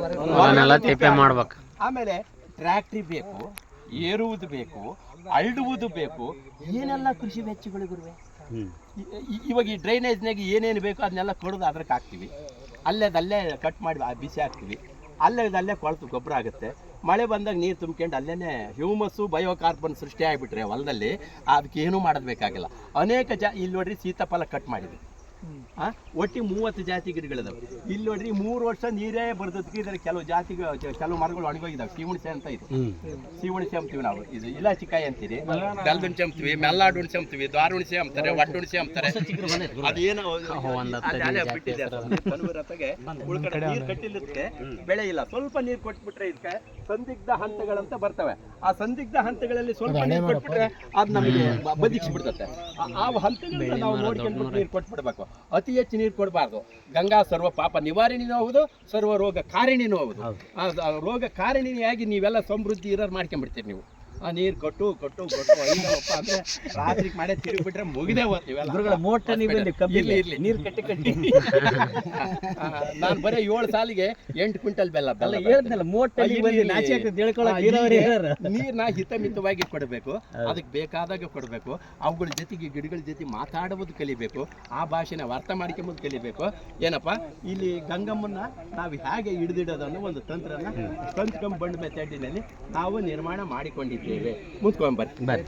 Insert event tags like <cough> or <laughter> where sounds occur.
ಮಾಡ್ಬೇಕು. ಆಮೇಲೆ ಟ್ರ್ಯಾಕ್ಟ್ರಿ ಬೇಕು ಏರುವುದು ಬೇಕು ಅಳ್ಳುವುದು ಬೇಕು ಏನೆಲ್ಲ ಕೃಷಿ ವೆಚ್ಚಗಳು ಗುರುವೆ? ಇ- ಇ- ಇವಾಗ ಈ ಡ್ರೈನೇಜ್ನಾಗ ಏನೇನು ಬೇಕು ಅದನ್ನೆಲ್ಲ ಕೊಡೋದು ಅದ್ರಕ್ಕೆ ಹಾಕ್ತೀವಿ. ಅಲ್ಲೇದಲ್ಲೇ ಅಲ್ಲೇ ಕಟ್ ಮಾಡಿ ಆ ಬಿಸಿ ಹಾಕ್ತೀವಿ. ಅಲ್ಲೇದಲ್ಲೇ ಅಲ್ಲೇ ಕೊಳ್ತು ಗೊಬ್ಬರ ಆಗುತ್ತೆ. ಮಳೆ ಬಂದಾಗ ನೀರು ತುಂಬ್ಕೊಂಡು ಅಲ್ಲೇ ಹ್ಯೂಮಸ್ಸು ಬಯೋಕಾರ್ಬನ್ ಸೃಷ್ಟಿ ಆಗಿಬಿಟ್ರೆ ಹೊಲದಲ್ಲಿ ಅದಕ್ಕೆ ಏನೂ ಮಾಡೋದು ಬೇಕಾಗಿಲ್ಲ. ಅನೇಕ ಜ ಇಲ್ಲಿ ನೋಡ್ರಿ ಸೀತಾಫಲ ಕಟ್ ಮಾಡಿದ್ವಿ. ಒಟ್ಟಿ ಮೂವತ್ತು ಜಾತಿ ಗಿಡಗಳಿದಾವೆ. ಇಲ್ಲಿ ನೋಡ್ರಿ ಮೂರು ವರ್ಷ ನೀರೇ ಬರ್ದದ್ಕೆ ಇದ್ರೆ ಕೆಲವು ಜಾತಿ ಕೆಲವು ಮರಗಳು ಒಣಗೋಗಿದಾವೆ. ಸೀಮುಣಿಸೆ ಅಂತ ಇದು. ಸೀಮುಣಿಸೆ ಅಂತೀವಿ ನಾವು. ಇದು ಇಲಾಚಿಕಾಯಿ ಅಂತೀರಿ. ಗಲ್ದುಣಿಸೆ ಅಂತೀವಿ ಮೆಲ್ಲಾಡು ಹುಣಸೆ ಅಂತೀವಿ ದ್ವಾರ ಹುಣಸೆ ಅಂತಾರೆ ಒಟ್ಟು ಹುಣಸೆ ಅಂತಾರೆ. ಅದೇನೋ ನೀರು ಬೆಳೆ ಇಲ್ಲ. ಸ್ವಲ್ಪ ನೀರು ಕೊಟ್ಬಿಟ್ರೆ ಇದಕ್ಕೆ ಸಂದಿಗ್ಧ ಹಂತಗಳಂತ ಬರ್ತವೆ. ಆ ಸಂದಿಗ್ಧ ಹಂತಗಳಲ್ಲಿ ಸ್ವಲ್ಪ ನೀರು ಕೊಟ್ಬಿಟ್ರೆ ಅದು ನಮಗೆ ಬ- ಬದಿಕ್ಸ್ಬಿಡ್ತತೆ ಆ- ಆ ಹಂತಗಳನ್ನ ನಾವು ನೋಡ್ಕೊಂಡ್ಬಿಟ್ಟು ನೀರು ಕೊಟ್ಬಿಡ್ಬೇಕು. ಅತಿ ಹೆಚ್ಚು ನೀರು ಕೊಡಬಾರ್ದು. ಗಂಗಾ ಸರ್ವ ಪಾಪ ನಿವಾರಣಿನೂ ಹೌದು ಸರ್ವ ರೋಗ ಕಾರಿಣಿನೂ ಹೌದು. ಆ ರೋಗ ಕಾರಿಣಿಯಾಗಿ ನೀವೆಲ್ಲ ಸಮೃದ್ಧಿ ಇರೋರು ಮಾಡ್ಕೊಂಡ್ಬಿಡ್ತೀರಿ ನೀವು. ಆ ನೀರು ಕೊಟ್ಟು ಕೊಟ್ಟು ಕೊಟ್ಟು ಐದಪ್ಪ ಅಂದ್ರೆ ರಾತ್ರಿ ಮಾಡೇ ತಿರುಗಿಬಿಟ್ರೆ ಮುಗಿದೇ ಹೋಗ್ತೀವಲ್ಲ ಮೋಟ ಇರ್ಲಿ ಇರ್ಲಿ. ನೀರು ಕಟ್ಟಿ ಕಟ್ಟಿ. <laughs> ನಾನು ಬರೀ ಏಳು ಸಾಲಿಗೆ ಎಂಟು ಕ್ವಿಂಟಲ್ ಬೆಲ್ಲ ಬೆಲ್ಲ ಹೇಳ್ದ್ನಲ್ಲ ಮೋಟ ನೀರ್ನ ಹಿತಮಿತವಾಗಿ ಕೊಡಬೇಕು ಅದಕ್ಕೆ ಬೇಕಾದಾಗ ಕೊಡಬೇಕು ಅವುಗಳ ಜೊತೆಗೆ ಗಿಡಗಳ ಜೊತೆ ಮಾತಾಡುವುದು ಕಲಿಬೇಕು ಆ ಭಾಷೆನ ಅರ್ಥ ಮಾಡ್ಕೊಂಬುದು ಕಲಿಬೇಕು. ಏನಪ್ಪ ಇಲ್ಲಿ ಗಂಗಮ್ಮನ್ನ ನಾವು ಹೇಗೆ ಹಿಡಿದಿಡೋದನ್ನು ಒಂದು ತಂತ್ರನ ಕಂತ್ಕಂಬ್ ಬಂಡ್ ಮೆಥಡಿನಲ್ಲಿ ನಾವು ನಿರ್ಮಾಣ ಮಾಡಿಕೊಂಡಿದ್ದೇವೆ ಮುತ್ಕೊಂಬರ್ರಿ ಬರ್ರಿ.